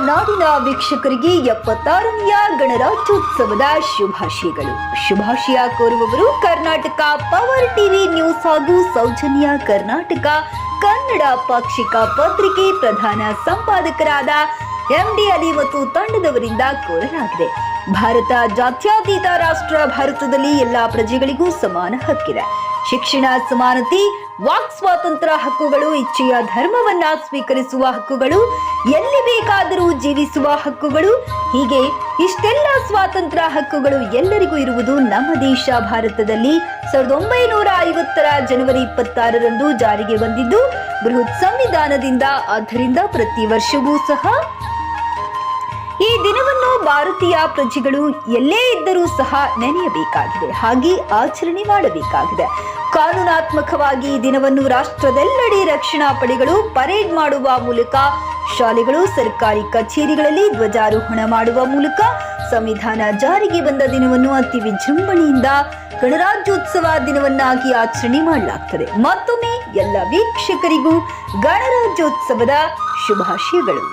ವೀಕ್ಷಕರಿಗೆ ಎಪ್ಪತ್ತಾರನೆಯ ಗಣರಾಜ್ಯೋತ್ಸವದ ಶುಭಾಶಯಗಳು. ಶುಭಾಶಯ ಕೋರುವವರು ಕರ್ನಾಟಕ ಪವರ್ ಟಿವಿ ನ್ಯೂಸ್ ಹಾಗೂ ಸೌಜನ್ಯ ಕರ್ನಾಟಕ ಕನ್ನಡ ಪಾಕ್ಷಿಕ ಪತ್ರಿಕೆ ಪ್ರಧಾನ ಸಂಪಾದಕರಾದ ಎಂಡಿ ಅಲಿ ಮತ್ತು ತಂಡದವರಿಂದ ಕೋರಲಾಗಿದೆ. ಭಾರತ ಜಾತ್ಯತೀತ ರಾಷ್ಟ್ರ ಭಾರತದಲ್ಲಿ ಎಲ್ಲಾ ಪ್ರಜೆಗಳಿಗೂ ಸಮಾನ ಹಕ್ಕಿದೆ. ಶಿಕ್ಷಣ ಸಮಾನತೆ ವಾಕ್ ಸ್ವಾತಂತ್ರ್ಯ ಹಕ್ಕುಗಳು, ಇಚ್ಛೆಯ ಧರ್ಮವನ್ನ ಸ್ವೀಕರಿಸುವ ಹಕ್ಕುಗಳು, ಎಲ್ಲಿ ಬೇಕಾದರೂ ಜೀವಿಸುವ ಹಕ್ಕುಗಳು, ಹೀಗೆ ಇಷ್ಟೆಲ್ಲ ಸ್ವಾತಂತ್ರ್ಯ ಹಕ್ಕುಗಳು ಎಲ್ಲರಿಗೂ ಇರುವುದು ನಮ್ಮ ದೇಶ ಭಾರತದಲ್ಲಿ. ಸಾವಿರದ ಒಂಬೈನೂರ ಐವತ್ತರ ಜನವರಿ ಇಪ್ಪತ್ತಾರರಂದು ಜಾರಿಗೆ ಬಂದಿದ್ದು ಬೃಹತ್ ಸಂವಿಧಾನದಿಂದ, ಆದ್ದರಿಂದ ಪ್ರತಿ ವರ್ಷವೂ ಸಹ ಭಾರತೀಯ ಪ್ರಜೆಗಳು ಎಲ್ಲೇ ಇದ್ದರೂ ಸಹ ನೆನೆಯಬೇಕಾಗಿದೆ, ಹಾಗೆ ಆಚರಣೆ ಮಾಡಬೇಕಾಗಿದೆ. ಕಾನೂನಾತ್ಮಕವಾಗಿ ಈ ದಿನವನ್ನು ರಾಷ್ಟ್ರದೆಲ್ಲೆಡೆ ರಕ್ಷಣಾ ಪಡೆಗಳು ಪರೇಡ್ ಮಾಡುವ ಮೂಲಕ, ಶಾಲೆಗಳು, ಸರ್ಕಾರಿ ಕಚೇರಿಗಳಲ್ಲಿ ಧ್ವಜಾರೋಹಣ ಮಾಡುವ ಮೂಲಕ ಸಂವಿಧಾನ ಜಾರಿಗೆ ಬಂದ ದಿನವನ್ನು ಅತಿ ವಿಜೃಂಭಣೆಯಿಂದ ಗಣರಾಜ್ಯೋತ್ಸವ ದಿನವನ್ನಾಗಿ ಆಚರಣೆ ಮಾಡಲಾಗ್ತದೆ. ಮತ್ತೊಮ್ಮೆ ಎಲ್ಲ ವೀಕ್ಷಕರಿಗೂ ಗಣರಾಜ್ಯೋತ್ಸವದ ಶುಭಾಶಯಗಳು.